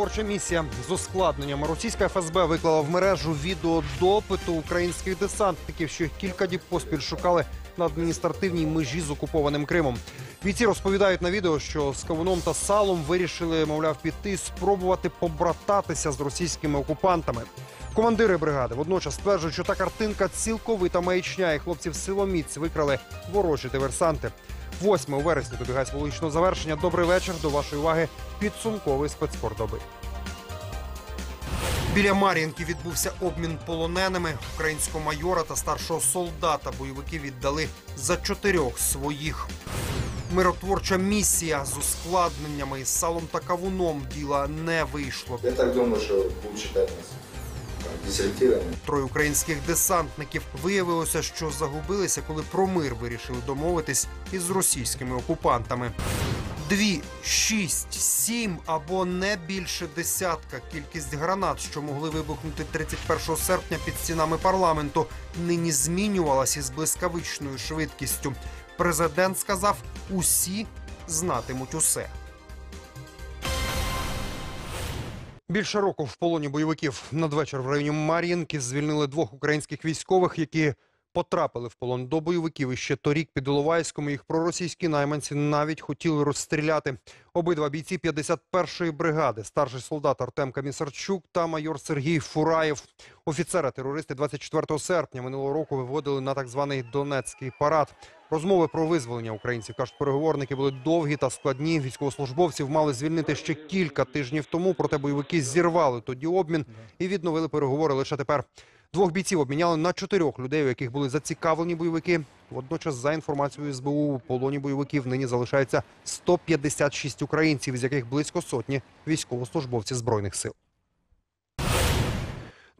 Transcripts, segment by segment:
Миротворча місія з ускладненням. Російська ФСБ виклала в мережу відео допиту українських десантників, що кілька діб поспіль шукали на адміністративній межі з окупованим Кримом. Бійці розповідають на відео, що з кавуном та салом вирішили, мовляв, піти спробувати побрататися з російськими окупантами. Командири бригади водночас стверджують, що та картинка цілковита маячня, і хлопців силоміць викрали ворожі диверсанти. 8 вересня добігає свого логічного завершення. Добрий вечір. До вашої уваги підсумковий спецкор-доби. Біля Мар'їнки відбувся обмін полоненими. Українського майора та старшого солдата бойовики віддали за чотирьох своїх. Миротворча місія з ускладненнями, з салом та кавуном діла не вийшло. Я так думаю, что будут считать нас дезертирами. Троє українських десантників виявилося, що загубилися, коли про мир вирішили домовитись із російськими окупантами. Дві, шість, сім або не більше десятка кількість гранат, що могли вибухнути 31 серпня під стінами парламенту, нині змінювалась із блискавичною швидкістю. Президент сказав: усі знатимуть усе. Більше року в полоні бойовиків. Надвечір в районі Мар'їнки звільнили двох українських військових, які потрапили в полон до бойовиків. І ще торік під Іловайськом їх проросійські найманці навіть хотіли розстріляти. Обидва бійці 51-ї бригади, старший солдат Артем Камісарчук та майор Сергій Фураєв. Офіцера-терористи 24 серпня минулого року виводили на так званий Донецький парад. Розмови про визволення українців, кажуть переговорники, були довгі та складні. Військовослужбовців мали звільнити ще кілька тижнів тому, проте бойовики зірвали тоді обмін і відновили переговори лише тепер. Двох бійців обміняли на чотирьох людей, у яких були зацікавлені бойовики. Водночас, за інформацією СБУ, у полоні бойовиків нині залишається 156 українців, з яких близько сотні військовослужбовців збройних сил.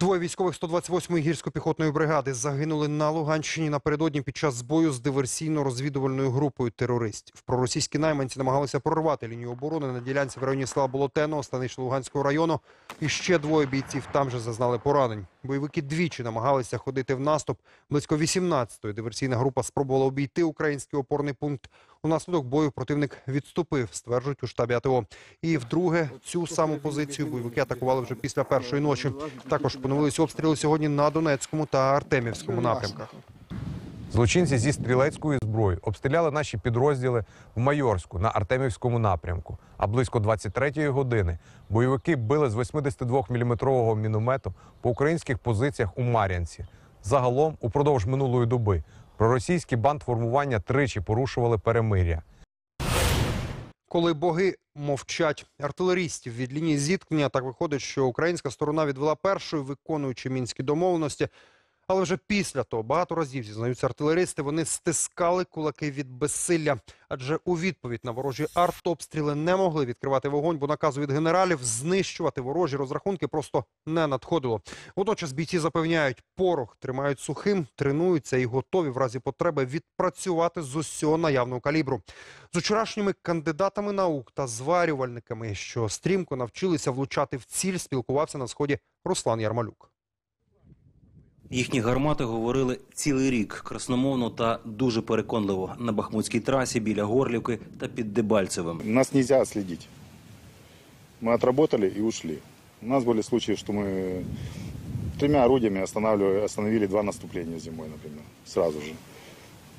Двоє військових 128-ї гірсько-піхотної бригади загинули на Луганщині напередодні під час збою з диверсійно-розвідувальною групою терористів. Проросійські найманці намагалися прорвати лінію оборони на ділянці в районі села Болотеного, станище Луганського району. І ще двоє бійців там же зазнали поранень. Бойовики двічі намагалися ходити в наступ. Близько 18-ї диверсійна група спробувала обійти український опорний пункт. Унаслідок бою противник відступив, стверджують у штабі АТО. І вдруге цю саму позицію бойовики атакували вже після першої ночі. Також поновились обстріли сьогодні на Донецькому та Артемівському напрямках. Злочинці зі стрілецької зброї обстріляли наші підрозділи в Майорську на Артемівському напрямку. А близько 23-ї години бойовики били з 82-мм міномету по українських позиціях у Мар'янці. Загалом, упродовж минулої доби, проросійські бандформування тричі порушували перемир'я. Коли боги мовчать артилерістів від лінії зіткнення, так виходить, що українська сторона відвела першою, виконуючи мінські домовленості. Але вже після того багато разів зізнаються артилеристи. Вони стискали кулаки від безсилля, адже у відповідь на ворожі артобстріли не могли відкривати вогонь, бо наказу від генералів знищувати ворожі розрахунки просто не надходило. Водночас бійці запевняють, порох тримають сухим, тренуються і готові в разі потреби відпрацювати з усього наявного калібру. З вчорашніми кандидатами наук та зварювальниками, що стрімко навчилися влучати в ціль, спілкувався на сході Руслан Ярмалюк. Їхні гармати говорили цілий рік красномовно та дуже переконливо на Бахмутській трасі біля Горлівки та під Дебальцевим. Нас нельзя отследить. Мы отработали и ушли. У нас были случаи, что мы тремя орудиями останавливали, остановили два наступления зимой, например, сразу же.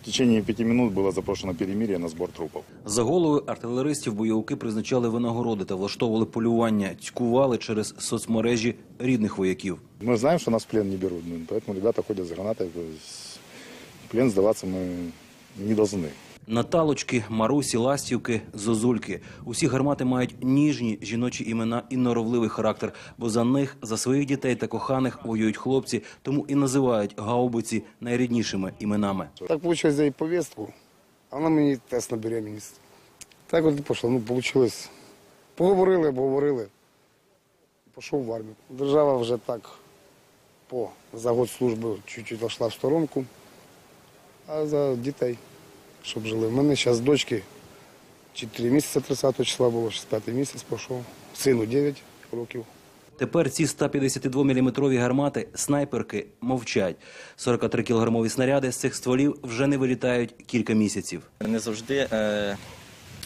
В течение пяти минут было запрошено перемирие на сбор трупов. За головою артилеристів бойовики призначали винагороди та влаштовували полювання, цькували через соцмережі рідних вояків. Мы знаем, что нас в плен не берут, ну, поэтому ребята ходят с гранатой. то есть В плен сдаваться мы не должны. Наталочки, Марусі, Ластівки, Зозульки. Усі гармати мають ніжні жіночі імена і норовливий характер, бо за них, за своїх дітей та коханих воюють хлопці, тому і називають гаубиці найріднішими іменами. Так получилось за її повістку, а вона мені тест на беременність. Так от і пішло. Ну, вийшло. Поговорили, обговорили. Пішов в армію. Держава вже так по за год служби чуть-чуть в сторонку, а за дітей, щоб жили. У мене зараз дочки 4 місяці 30 числа було, 65 місяць пішов. Сину 9 років. Тепер ці 152-мм гармати снайперки мовчать. 43-кілограмові снаряди з цих стволів вже не вилітають кілька місяців. Не завжди, е,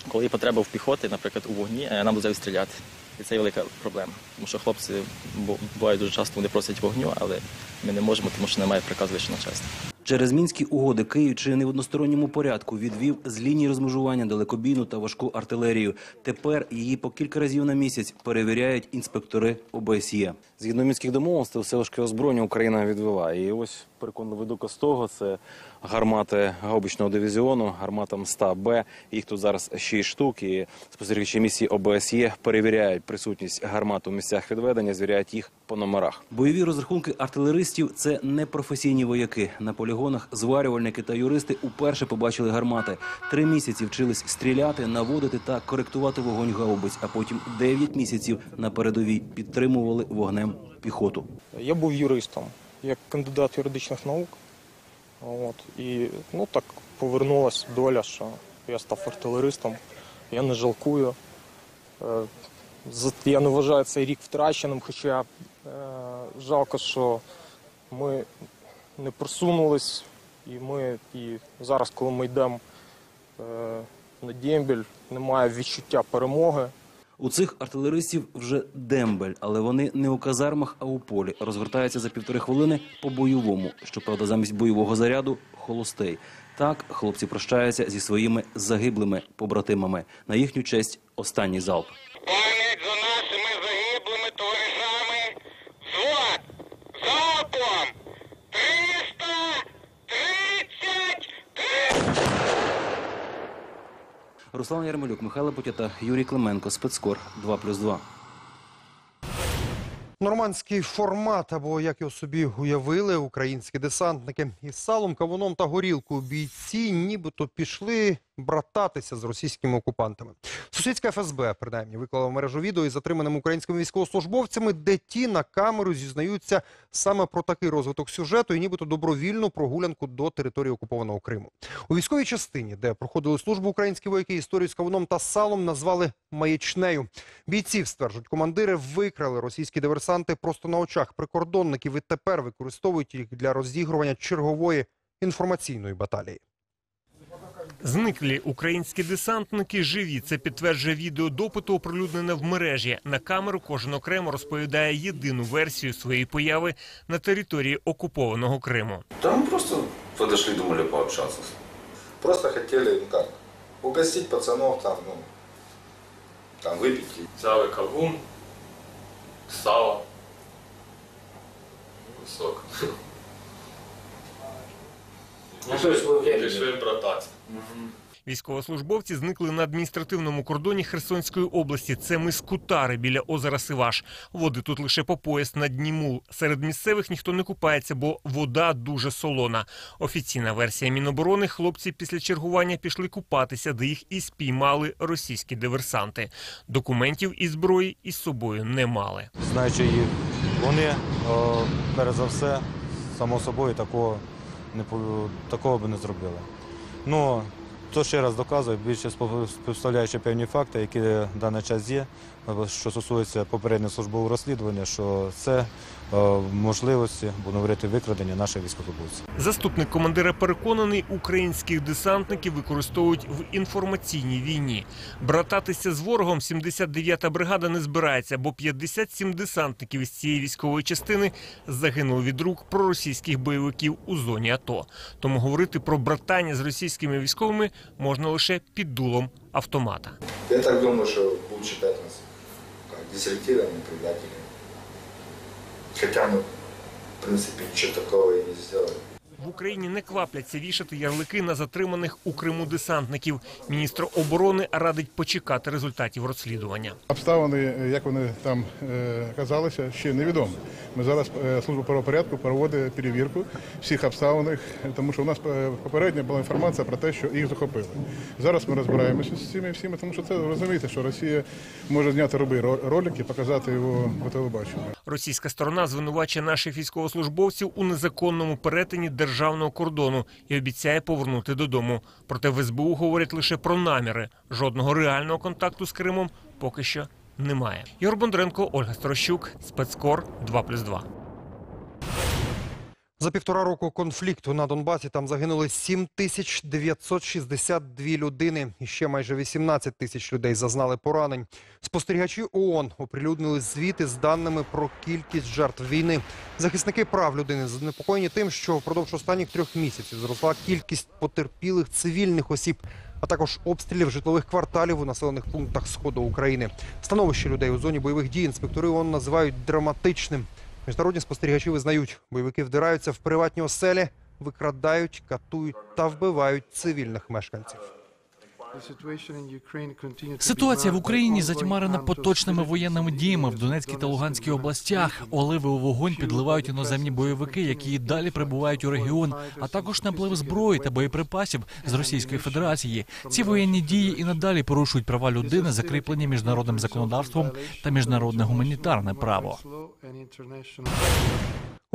коли є потреба в піхоті, наприклад, у вогні, е, нам дозволяють стріляти. І це є велика проблема. Тому що хлопці бу- буває дуже часто вони просять вогню, але ми не можемо, тому що немає приказу вищого начальства. Через мінські угоди Київ чи не в односторонньому порядку відвів з лінії розмежування далекобійну та важку артилерію. Тепер її по кілька разів на місяць перевіряють інспектори ОБСЄ. Згідно мінських домовленостей, все важке озброєння Україна відвела. І ось переконливий доказ того, це гармати гаубичного дивізіону, гарматам 100Б. Їх тут зараз 6 штук. І спостерігачі місії ОБСЄ перевіряють присутність гармат у місцях відведення, звіряють їх по номерах. Бойові розрахунки артилеристів це не професійні вояки. На полігонах зварювальники та юристи уперше побачили гармати. Три місяці вчились стріляти, наводити та коректувати вогонь гаубиць, а потім 9 місяців на передовій підтримували вогнем піхоту. Я був юристом, як кандидат юридичних наук. От, і ну, так повернулася доля, що я став артилеристом. Я не жалкую. Е, Я не вважаю цей рік втраченим, хоча е, жалко, що ми не просунулись, і ми і зараз, коли ми йдемо е, на дембіль, немає відчуття перемоги. У цих артилеристів вже дембель, але вони не у казармах, а у полі. Розгортаються за півтори хвилини по бойовому. Щоправда, замість бойового заряду холостей. Так хлопці прощаються зі своїми загиблими побратимами. На їхню честь останній залп. Руслан Ярмолюк, Михайло Путята, Юрій Клименко, спецкор 2+,2. Нормандський формат, або як його собі уявили, українські десантники із салом, кавуном та горілкою бійці нібито пішли брататися з російськими окупантами. Сусідська ФСБ, принаймні, виклала в мережу відео із затриманими українськими військовослужбовцями, де ті на камеру зізнаються саме про такий розвиток сюжету і нібито добровільну прогулянку до території окупованого Криму. У військовій частині, де проходили службу українські вояки, історію з кавуном та салом назвали маячнею. Бійців, стверджують командири, викрали російські диверсанти просто на очах прикордонників і тепер використовують їх для розігрування чергової інформаційної баталії. Зниклі українські десантники живі. Це підтверджує відео допиту, оприлюднене в мережі. На камеру кожен окремо розповідає єдину версію своєї появи на території окупованого Криму. Да мы просто подошли, думали пообщаться. Просто хотели, ну как, угостить пацанов там, ну, там выпить. Взяли кавун, сало, ну, брататися. Військовослужбовці зникли на адміністративному кордоні Херсонської області. Це мис Кутари біля озера Сиваш. Води тут лише по пояс на дні мул. Серед місцевих ніхто не купається, бо вода дуже солона. Офіційна версія Міноборони. Хлопці після чергування пішли купатися, де їх і спіймали російські диверсанти. Документів і зброї із собою не мали. знаючи їх, вони, о, перш за все, само собою такого, не, такого би не зробили. Ну, то ще раз доказує, більше співставляючи певні факти, які в даний час є, що стосується попереднього службового розслідування, що це можливості, будемо говорити, викрадення наших військовослужбовців. Заступник командира переконаний, українських десантників використовують в інформаційній війні. Брататися з ворогом 79-та бригада не збирається, бо 57 десантників із цієї військової частини загинули від рук проросійських бойовиків у зоні АТО. Тому говорити про братання з російськими військовими можна лише під дулом автомата. Я так думаю, что будут считать нас как, дезертирами, предателями. Хотя мы, в принципе, ничего такого и не сделали. В Україні не квапляться вішати ярлики на затриманих у Криму десантників. Міністр оборони радить почекати результатів розслідування. Обставини, е, як вони там е, оказалися, ще невідомо. Ми зараз е, служба правопорядку проводить перевірку всіх обставин, тому що у нас попередня була інформація про те, що їх захопили. Зараз ми розбираємося з цими всіми, тому що це розумієте, що Росія може зняти роби ролик і показати його по телебаченню. Російська сторона звинувачує наших військовослужбовців у незаконному перетині державного кордону і обіцяє повернути додому. Проте в СБУ говорять лише про наміри. Жодного реального контакту з Кримом поки що немає. Ігор Бондренко, Ольга Сторощук, спецкор 2+,2. За півтора року конфлікту на Донбасі там загинули 7962 людини. І ще майже 18 тисяч людей зазнали поранень. Спостерігачі ООН оприлюднили звіти з даними про кількість жертв війни. Захисники прав людини занепокоєні тим, що впродовж останніх трьох місяців зросла кількість потерпілих цивільних осіб, а також обстрілів житлових кварталів у населених пунктах сходу України. Становище людей у зоні бойових дій інспектори ООН називають драматичним. Міжнародні спостерігачі визнають, бойовики вдираються в приватні оселі, викрадають, катують та вбивають цивільних мешканців. Ситуація в Україні затьмарена поточними воєнними діями в Донецькій та Луганській областях. Оливи у вогонь підливають іноземні бойовики, які і далі прибувають у регіон, а також наплив зброї та боєприпасів з Російської Федерації. Ці воєнні дії і надалі порушують права людини, закріплені міжнародним законодавством та міжнародне гуманітарне право.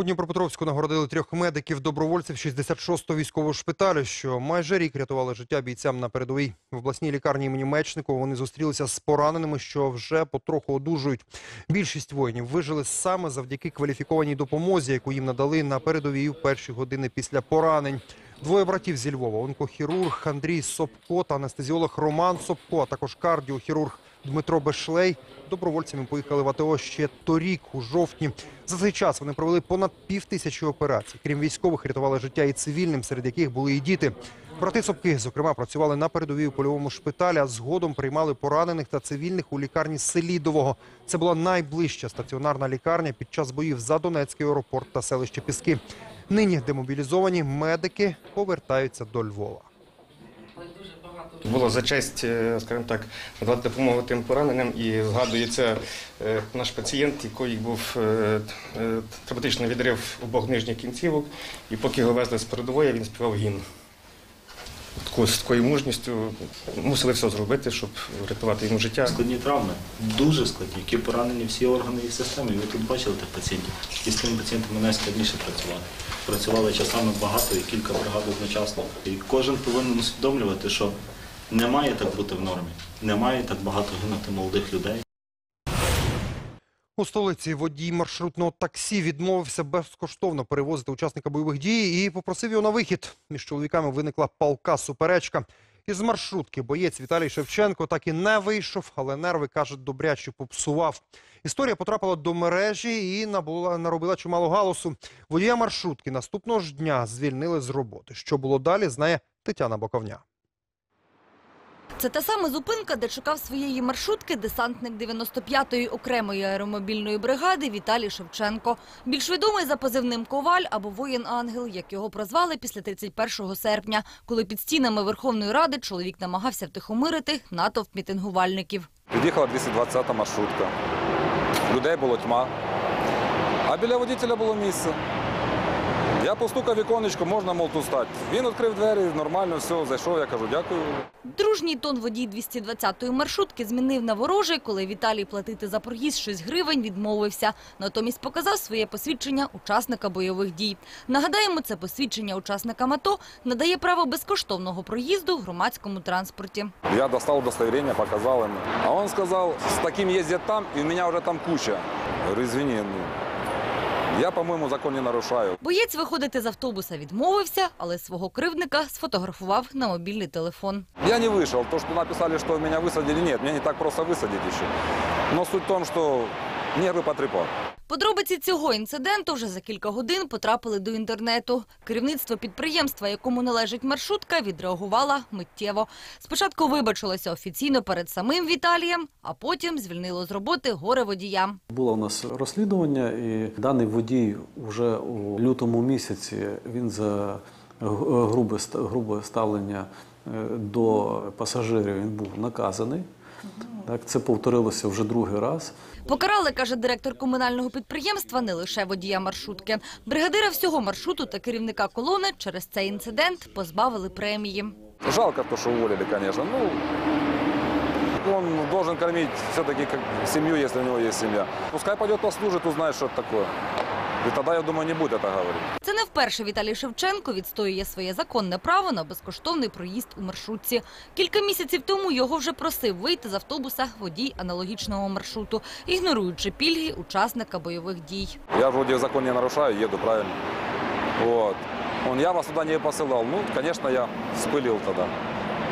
У Дніпропетровську нагородили трьох медиків добровольців 66-го військового шпиталю, що майже рік рятували життя бійцям на передовій. В обласній лікарні імені Мечникова вони зустрілися з пораненими, що вже потроху одужують. Більшість воїнів вижили саме завдяки кваліфікованій допомозі, яку їм надали на передовій у перші години після поранень. Двоє братів зі Львова – онкохірург Андрій Собко та анестезіолог Роман Собко, а також кардіохірург Дмитро Бешлей. Добровольцями поїхали в АТО ще торік, у жовтні. За цей час вони провели понад пів тисячі операцій. Крім військових, рятували життя і цивільним, серед яких були і діти. Брати Собки, зокрема, працювали на передовій у польовому шпиталі, а згодом приймали поранених та цивільних у лікарні Селідового. Це була найближча стаціонарна лікарня під час боїв за Донецький аеропорт та селище Піски. Нині демобілізовані медики повертаються до Львова. Було за честь, е, скажімо так, надати допомогу тим пораненим і згадується е, наш пацієнт, який був е, травматичний відрив обох нижніх кінцівок, і поки його везли з передової, він співав гімн. З такою мужністю мусили все зробити, щоб врятувати йому життя. Складні травми, дуже складні, які поранені всі органи і системи. Ви тут бачили тих пацієнтів. І з тими пацієнтами найскладніше працювати. Працювали часами багато і кілька бригад одночасно. І кожен повинен усвідомлювати, що не має так бути в нормі, не має так багато гинути молодих людей. У столиці водій маршрутного таксі відмовився безкоштовно перевозити учасника бойових дій і попросив його на вихід. Між чоловіками виникла палка суперечка. Із маршрутки боєць Віталій Шевченко так і не вийшов, але нерви, каже, добряче попсував. Історія потрапила до мережі і набула, наробила чимало галасу. Водія маршрутки наступного ж дня звільнили з роботи. Що було далі, знає Тетяна Боковня. Це та сама зупинка, де чекав своєї маршрутки десантник 95-ї окремої аеромобільної бригади Віталій Шевченко. Більш відомий за позивним Коваль або воїн-ангел, як його прозвали після 31 серпня, коли під стінами Верховної Ради чоловік намагався втихомирити натовп мітингувальників. Під'їхала 220-та маршрутка. Людей було тьма. А біля водителя було місце. Я постукав віконечко, можна, мов, тут стати. Він відкрив двері, нормально, все, зайшов, я кажу, дякую. Дружній тон водій 220-ї маршрутки змінив на ворожий, коли Віталій платити за проїзд 6 гривень відмовився. Натомість показав своє посвідчення учасника бойових дій. Нагадаємо, це посвідчення учасника АТО надає право безкоштовного проїзду в громадському транспорті. Я достал удостоверение, показал ему. А он сказал, с таким ездят там, и у меня уже там куча. Я говорю, извини, ну, я, по-моему, закон не нарушаю. Боєць виходити з автобуса відмовився, але свого кривдника сфотографував на мобільний телефон. Я не вышел. То, что написали, что меня высадили, нет, меня не так просто высадить еще. Но суть в том, что нервы потрепал. Подробиці цього інциденту вже за кілька годин потрапили до інтернету. Керівництво підприємства, якому належить маршрутка, відреагувало миттєво. Спочатку вибачилося офіційно перед самим Віталієм, а потім звільнило з роботи горе водія. Було у нас розслідування, і даний водій вже у лютому місяці він за грубе, грубе ставлення е, до пасажирів він був наказаний. Так, це повторилося вже другий раз. Покарали, каже директор комунального підприємства, не лише водія маршрутки. Бригадира всього маршруту та керівника колони через цей інцидент позбавили премії. Жалко то, що уволили, звісно. Ну, он должен кормить все-таки как семью, если у него есть семья. Пускай пойдет послужит, узнает, что это такое. И тогда, я думаю, не будет это говорить. Це не вперше Віталій Шевченко відстоює своє законне право на безкоштовний проїзд у маршрутці. Кілька місяців тому його вже просив вийти з автобуса водій аналогічного маршруту, ігноруючи пільги учасника бойових дій. Я вроде закон не нарушаю, еду правильно. Вот. Он, я вас туда не посылал. Ну, конечно, я вспылил тогда.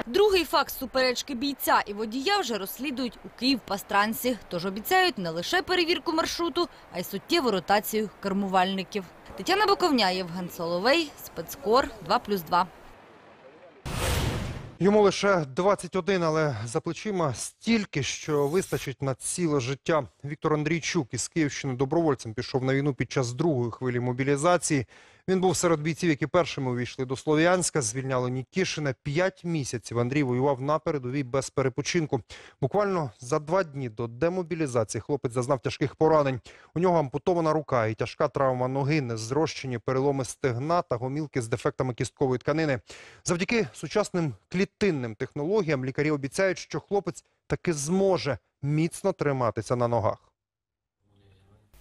Другий факт суперечки бійця і водія вже розслідують у Київ-Пастранці. Тож обіцяють не лише перевірку маршруту, а й суттєву ротацію кермувальників. Тетяна Боковня, Євген Соловей, Спецкор 2+,2. Йому лише 21, але за плечима стільки, що вистачить на ціле життя. Віктор Андрійчук із Київщини добровольцем пішов на війну під час другої хвилі мобілізації. Він був серед бійців, які першими увійшли до Слов'янська, звільняли Нікішина. П'ять місяців Андрій воював на передовій без перепочинку. Буквально за два дні до демобілізації хлопець зазнав тяжких поранень. У нього ампутована рука і тяжка травма ноги, незрощені переломи стегна та гомілки з дефектами кісткової тканини. Завдяки сучасним клітинним технологіям лікарі обіцяють, що хлопець таки зможе міцно триматися на ногах.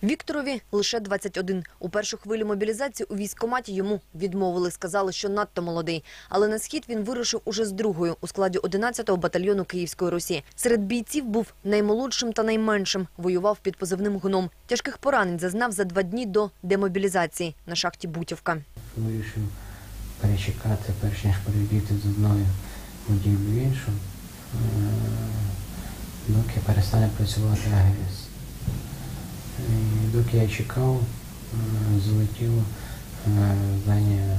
Вікторові лише 21. У першу хвилю мобілізації у військкоматі йому відмовили, сказали, що надто молодий. Але на схід він вирушив уже з другою у складі 11-го батальйону Київської Русі. Серед бійців був наймолодшим та найменшим. Воював під позивним гном. Тяжких поранень зазнав за два дні до демобілізації на шахті Бутівка. Вирішив перечекати, перш ніж перейти з одної будівлі в іншу, е, доки перестане працювати АГС. І доки я чекав, злетіло залетіло е, здання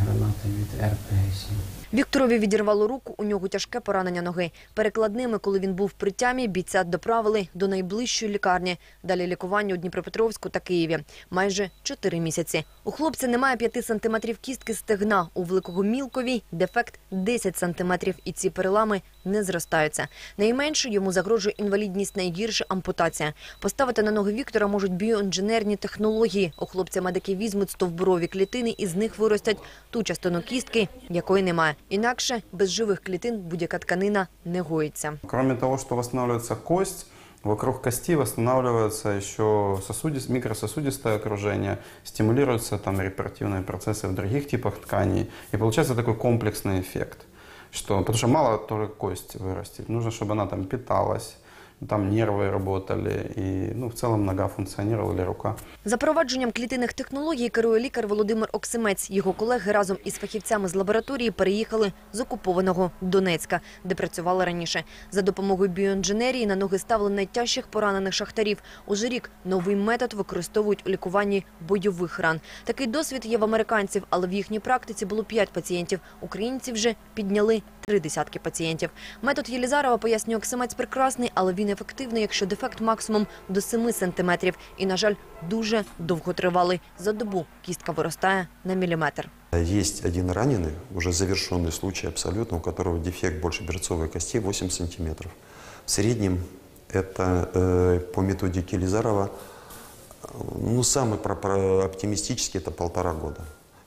гранати від РПГ-7. Вікторові відірвало руку, у нього тяжке поранення ноги. Перекладними, коли він був при тямі, бійця доправили до найближчої лікарні. Далі лікування у Дніпропетровську та Києві. Майже чотири місяці. У хлопця немає 5 сантиметрів кістки стегна. У великого мілковій дефект 10 сантиметрів, і ці перелами не зростаються. Найменше йому загрожує інвалідність, найгірше ампутація. Поставити на ноги Віктора можуть біоінженерні технології. У хлопця медики візьмуть стовбурові клітини і з них виростять ту частину кістки, якої немає. Інакше без живих клітин будь-яка тканина не гоїться. Кроме того, что восстанавливается кость, вокруг кости восстанавливается еще сосудис- микрососудистое окружение, стимулируются там репаративные процессы в других типах тканей. И получается такой комплексный эффект. Что, потому что мало только кость вырастить, нужно, чтобы она там питалась, там нервы работали, и ну, в целом нога функционировала или рука. Запровадженням клітинних технологій керує лікар Володимир Оксимець. Його колеги разом із фахівцями з лабораторії переїхали з окупованого Донецька, де працювали раніше. За допомогою біоінженерії на ноги ставили найтяжчих поранених шахтарів. Уже рік новий метод використовують у лікуванні бойових ран. Такий досвід є в американців, але в їхній практиці було п'ять пацієнтів. Українці вже підняли три десятки пацієнтів. Метод Єлізарова, пояснює Оксимець, прекрасний, але він ефективний, якщо дефект максимум до 7 сантиметрів. І, на жаль, дуже довготривалий. За добу кістка виростає на міліметр. Есть один раненый, уже завершенный случай абсолютно, у которого дефект больше берцовой кости 8 сантиметров. В среднем это э, по методике Лизарова, э, ну, самый про- про- оптимистический это полтора года.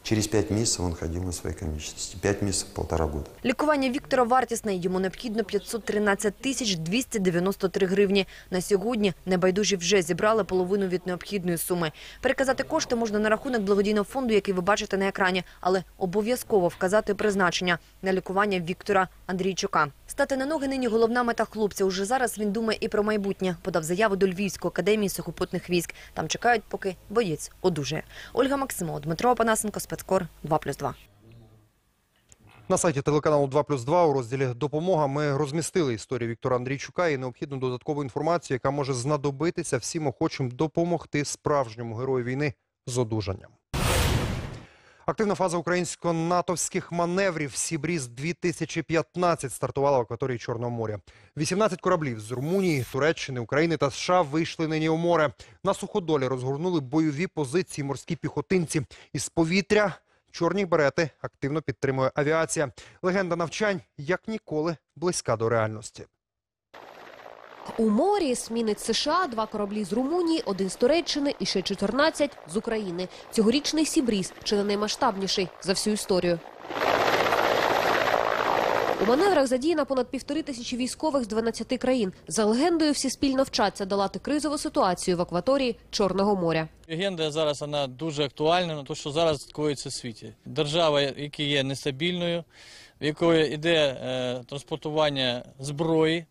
Через пять місяців він ходив на своїй комічності. Пять місяців, полтора года. Лікування Віктора вартісне. Йому необхідно 513 тисяч 293 гривні. На сьогодні небайдужі вже зібрали половину від необхідної суми. Переказати кошти можна на рахунок благодійного фонду, який ви бачите на екрані, але обов'язково вказати призначення на лікування Віктора Андрійчука. Стати на ноги нині головна мета хлопця. Уже зараз він думає і про майбутнє. Подав заяву до Львівської академії сухопутних військ. Там чекають, поки боєць одужає. Ольга Максимова, Дмитро Опанасенко, спецкор 2+,2. На сайті телеканалу 2+,2 у розділі «Допомога» ми розмістили історію Віктора Андрійчука і необхідну додаткову інформацію, яка може знадобитися всім охочим допомогти справжньому герою війни з одужанням. Активна фаза українсько-натовських маневрів «Сібріз-2015» стартувала в акваторії Чорного моря. 18 кораблів з Румунії, Туреччини, України та США вийшли нині у море. На суходолі розгорнули бойові позиції морські піхотинці. Із повітря чорні берети активно підтримує авіація. Легенда навчань як ніколи близька до реальності. У морі смінець США, два кораблі з Румунії, один з Туреччини і ще 14 з України. Цьогорічний Сібріз чи не наймасштабніший за всю історію. У маневрах задіяно понад півтори тисячі військових з 12 країн. За легендою, всі спільно вчаться долати кризову ситуацію в акваторії Чорного моря. Легенда зараз вона дуже актуальна, тому що зараз коїться в світі. Держава, яка є нестабільною, в якої йде е, транспортування зброї,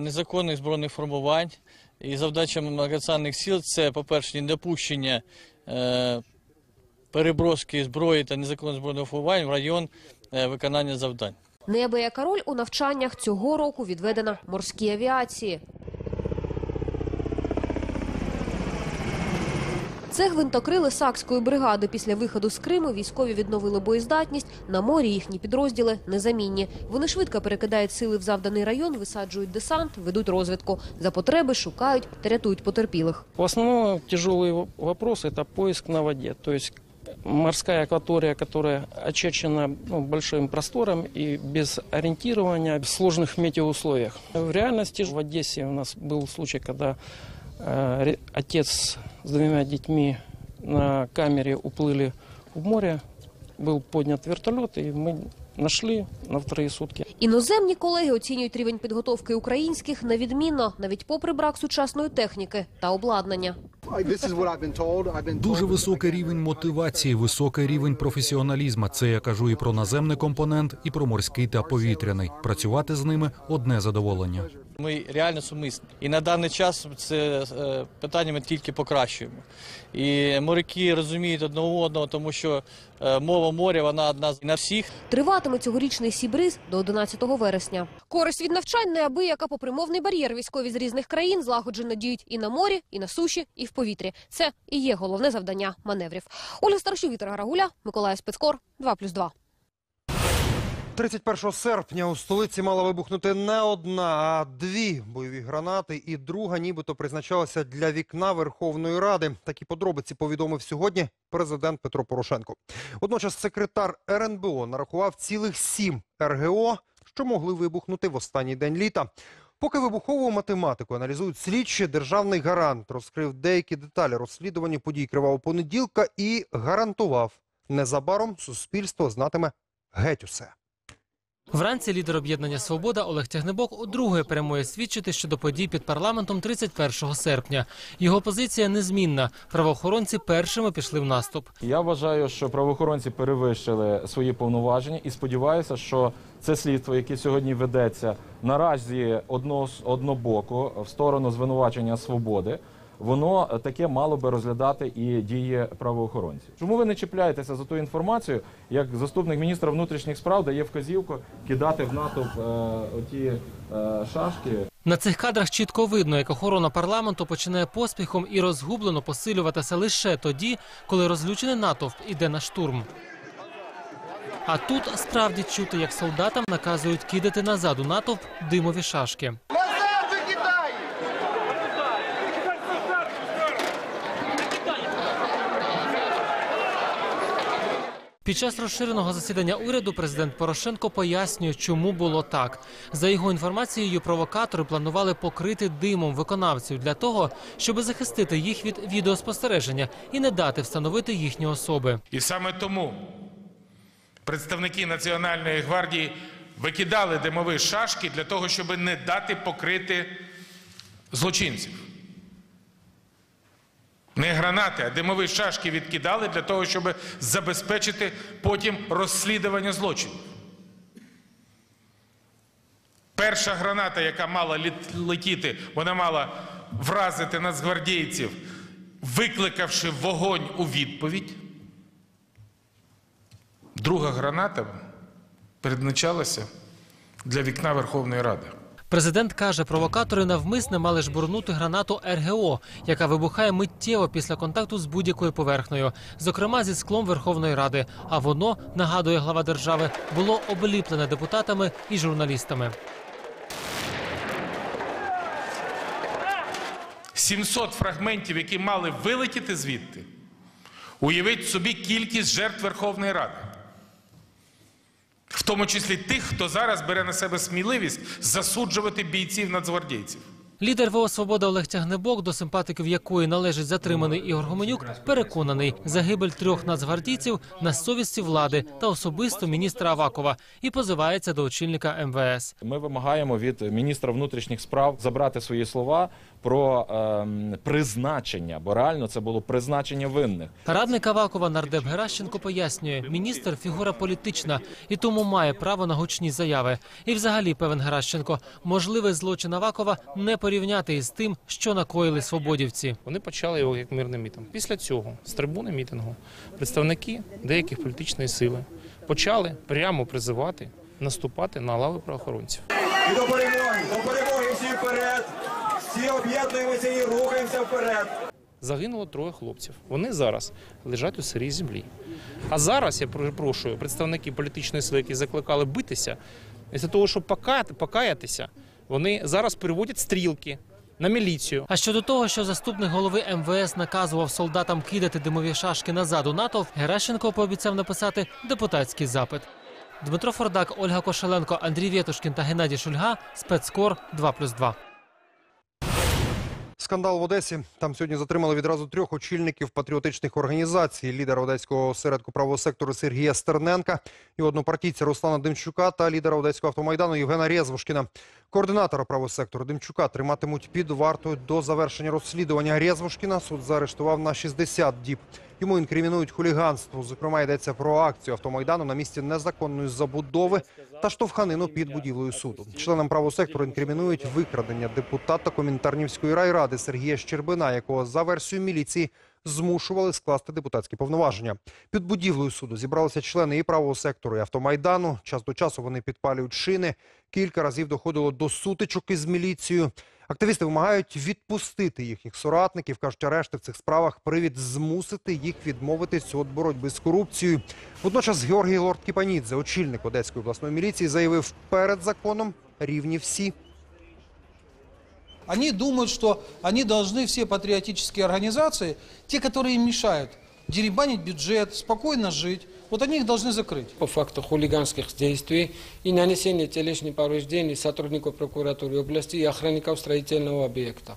незаконних збройних формувань. І завдачами многонаціональних сил це, по-перше, недопущення е, переброски зброї та незаконних збройних формувань в район е, виконання завдань. Неабияка роль у навчаннях цього року відведена морській авіації. Це гвинтокрили Сакської бригади. Після виходу з Криму військові відновили боєздатність. На морі їхні підрозділи незамінні. Вони швидко перекидають сили в завданий район, висаджують десант, ведуть розвідку. За потреби шукають та рятують потерпілих. В основном тяжелый в- вопрос – это поиск на воде. То есть морская акватория, которая очерчена ну, большим простором и без ориентирования в сложных метеоусловиях. В реальности в Одессе у нас был случай, когда э, ре- отец с двумя детьми на камере уплыли в море, был поднят вертолет, и мы нашли на вторые сутки. Іноземні колеги оцінюють рівень підготовки українських на відмінно, навіть попри брак сучасної техніки та обладнання. Дуже високий рівень мотивації, високий рівень професіоналізму. Це я кажу і про наземний компонент, і про морський та повітряний. Працювати з ними одне задоволення. Ми реально сумисні. І на даний час це е, питання ми тільки покращуємо. І моряки розуміють одного одного, тому що е, мова моря вона одна на всіх. Триватиме цьогорічний сібриз до 11 вересня. Користь від навчань неабияка попри мовний бар'єр. Військові з різних країн злагоджено діють і на морі, і на суші, і в повітрі. Це і є головне завдання маневрів. Оля Старший, Вітер Гарагуля, Миколай Спецкор, 2+,2. 31 серпня у столиці мала вибухнути не одна, а дві бойові гранати, і друга нібито призначалася для вікна Верховної Ради. Такі подробиці повідомив сьогодні президент Петро Порошенко. Водночас секретар РНБО нарахував цілих сім РГО, що могли вибухнути в останній день літа. Поки вибухову математику аналізують слідчі, державний гарант розкрив деякі деталі розслідування подій кривавого понеділка і гарантував, незабаром суспільство знатиме геть усе. Вранці лідер об'єднання Свобода Олег Тягнебок удруге прямує свідчити щодо подій під парламентом 31 серпня. Його позиція незмінна. Правоохоронці першими пішли в наступ. Я вважаю, що правоохоронці перевищили свої повноваження і сподіваюся, що це слідство, яке сьогодні ведеться наразі одно, однобоко в сторону звинувачення свободи. Воно таке мало би розглядати і дії правоохоронців. Чому ви не чіпляєтеся за ту інформацію, як заступник міністра внутрішніх справ дає вказівку кидати в натовп е, оті е, шашки? На цих кадрах чітко видно, як охорона парламенту починає поспіхом і розгублено посилюватися лише тоді, коли розлючений натовп іде на штурм. А тут справді чути, як солдатам наказують кидати назад у натовп димові шашки. Під час розширеного засідання уряду президент Порошенко пояснює, чому було так. За його інформацією, провокатори планували покрити димом виконавців для того, щоб захистити їх від відеоспостереження і не дати встановити їхні особи. І саме тому представники Національної гвардії викидали димові шашки для того, щоб не дати покрити злочинців. Не гранати, а димові шашки відкидали для того, щоб забезпечити потім розслідування злочинів. Перша граната, яка мала летіти, вона мала вразити нацгвардійців, викликавши вогонь у відповідь. Друга граната передбачалася для вікна Верховної Ради. Президент каже, провокатори навмисне мали жбурнути гранату РГО, яка вибухає миттєво після контакту з будь-якою поверхнею, зокрема зі склом Верховної Ради. А воно нагадує глава держави, було обліплене депутатами і журналістами. 700 фрагментів, які мали вилетіти звідти. Уявіть собі кількість жертв Верховної Ради. В тому числі тих, хто зараз бере на себе сміливість засуджувати бійців нацгвардійців. Лідер ВО «Свобода» Олег Тягнебок, до симпатиків якої належить затриманий Ігор Гоменюк, переконаний, загибель трьох нацгвардійців на совісті влади та особисто міністра Авакова і позивається до очільника МВС. Ми вимагаємо від міністра внутрішніх справ забрати свої слова про ем, призначення, бо реально це було призначення винних. Радник Авакова нардеп Геращенко пояснює, міністр фігура політична і тому має право на гучні заяви. І взагалі, певен Геращенко, можливий злочин Авакова не порівняти із тим, що накоїли свободівці. Вони почали його як мирний мітинг. Після цього з трибуни мітингу представники деяких політичної сили почали прямо призивати наступати на лави правоохоронців. І до перемоги, до перемоги всі вперед! Всі об'єднуємося і рухаємося вперед! Загинуло троє хлопців. Вони зараз лежать у сирій землі. А зараз я перепрошую представники політичної сили, які закликали битися, для того, щоб покаяти- покаятися, вони зараз переводять стрілки на міліцію. А щодо того, що заступник голови МВС наказував солдатам кидати димові шашки назад у натовп, Геращенко пообіцяв написати депутатський запит. Дмитро Фордак, Ольга Кошеленко, Андрій Вєтушкін та Геннадій Шульга. Спецкор 2+,2. Скандал в Одесі. Там сьогодні затримали відразу трьох очільників патріотичних організацій: лідера одеського осередку правого сектору Сергія Стерненка і однопартійця Руслана Демчука та лідера одеського автомайдану Євгена Резвушкіна. Координатора правого сектору Демчука триматимуть під вартою до завершення розслідування Резвушкіна. Суд заарештував на 60 діб. Йому інкримінують хуліганство. Зокрема, йдеться про акцію автомайдану на місці незаконної забудови та штовханину під будівлею суду. Членам правого сектору інкримінують викрадення депутата Комінтарнівської райради Сергія Щербина, якого за версією міліції змушували скласти депутатські повноваження. Під будівлею суду зібралися члени і правого сектору, і автомайдану. Час до часу вони підпалюють шини. Кілька разів доходило до сутичок із міліцією. Активісти вимагають відпустити їхніх соратників. кажуть, арешти в цих справах привід змусити їх відмовитись від боротьби з корупцією. Водночас Георгій Лорд Кіпанідзе, очільник Одеської обласної міліції, заявив, перед законом рівні всі. Они думают, что они должны все патриотические организации, те, которые им мешают, деребанить бюджет, спокойно жить, вот они их должны закрыть. По факту хулиганских действий и нанесения телесных повреждений сотрудников прокуратуры области и охранников строительного объекта.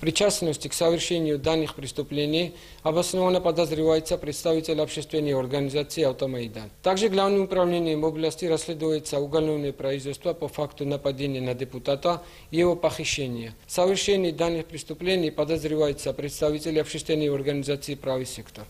Причастности к совершению данных преступлений обоснованно подозревается представитель общественной организации «Автомайдан». Также Главным управлением области расследуется уголовное производство по факту нападения на депутата и его похищения. В совершении данных преступлений подозревается представитель общественной организации «Правый сектор».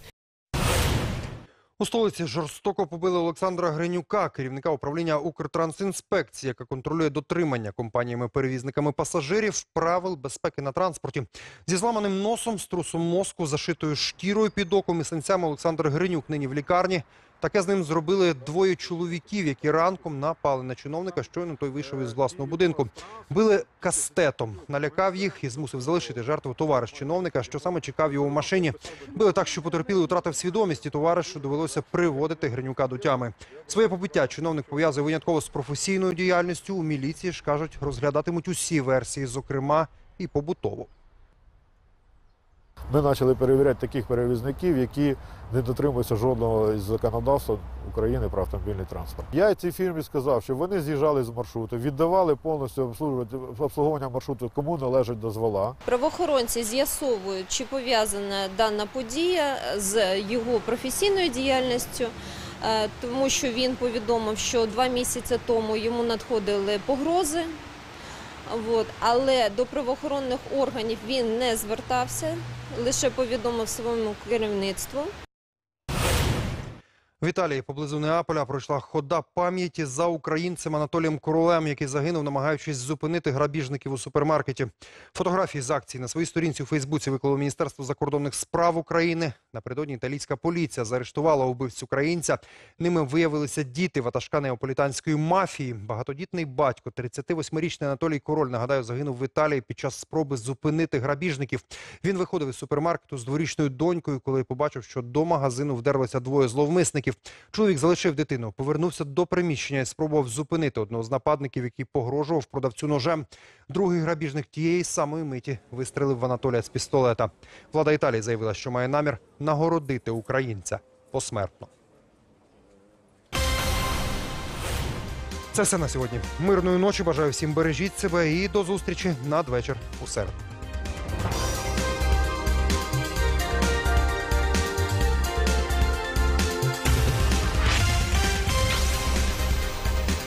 У столиці жорстоко побили Олександра Гринюка, керівника управління Укртрансінспекції, яка контролює дотримання компаніями-перевізниками пасажирів правил безпеки на транспорті. Зі зламаним носом, струсом мозку, зашитою шкірою під оком і сенцями Олександр Гринюк нині в лікарні. Таке з ним зробили двоє чоловіків, які ранком напали на чиновника, щойно той вийшов із власного будинку. Били кастетом, налякав їх і змусив залишити жертву товариш чиновника, що саме чекав його в машині. Били так, що потерпілий втратив свідомість, і товаришу довелося приводити Гринюка до тями. Своє побиття чиновник пов'язує винятково з професійною діяльністю. У міліції ж кажуть, розглядатимуть усі версії, зокрема і побутову. Ми почали перевіряти таких перевізників, які не дотримуються жодного із законодавства України про автомобільний транспорт. Я цій фірмі сказав, що вони з'їжджали з маршруту, віддавали повністю обслуговування маршруту, кому належать дозвола. Правоохоронці з'ясовують, чи пов'язана дана подія з його професійною діяльністю, е, тому що він повідомив, що два місяці тому йому надходили погрози. От, але до правоохоронних органів він не звертався, лише повідомив своєму керівництву. В Італії поблизу Неаполя пройшла хода пам'яті за українцем Анатолієм Королем, який загинув, намагаючись зупинити грабіжників у супермаркеті. Фотографії з акції на своїй сторінці у Фейсбуці виклало Міністерство закордонних справ України. Напередодні італійська поліція заарештувала убивцю українця. Ними виявилися діти ватажка неаполітанської мафії. Багатодітний батько, 38-річний Анатолій Король, нагадаю, загинув в Італії під час спроби зупинити грабіжників. Він виходив із супермаркету з дворічною донькою, коли побачив, що до магазину вдерлося двоє зловмисників. Чоловік залишив дитину, повернувся до приміщення і спробував зупинити одного з нападників, який погрожував продавцю ножем. Другий грабіжник тієї самої миті вистрелив в Анатолія з пістолета. Влада Італії заявила, що має намір нагородити українця посмертно. Це все на сьогодні. Мирної ночі. Бажаю всім бережіть себе і до зустрічі надвечір у середу.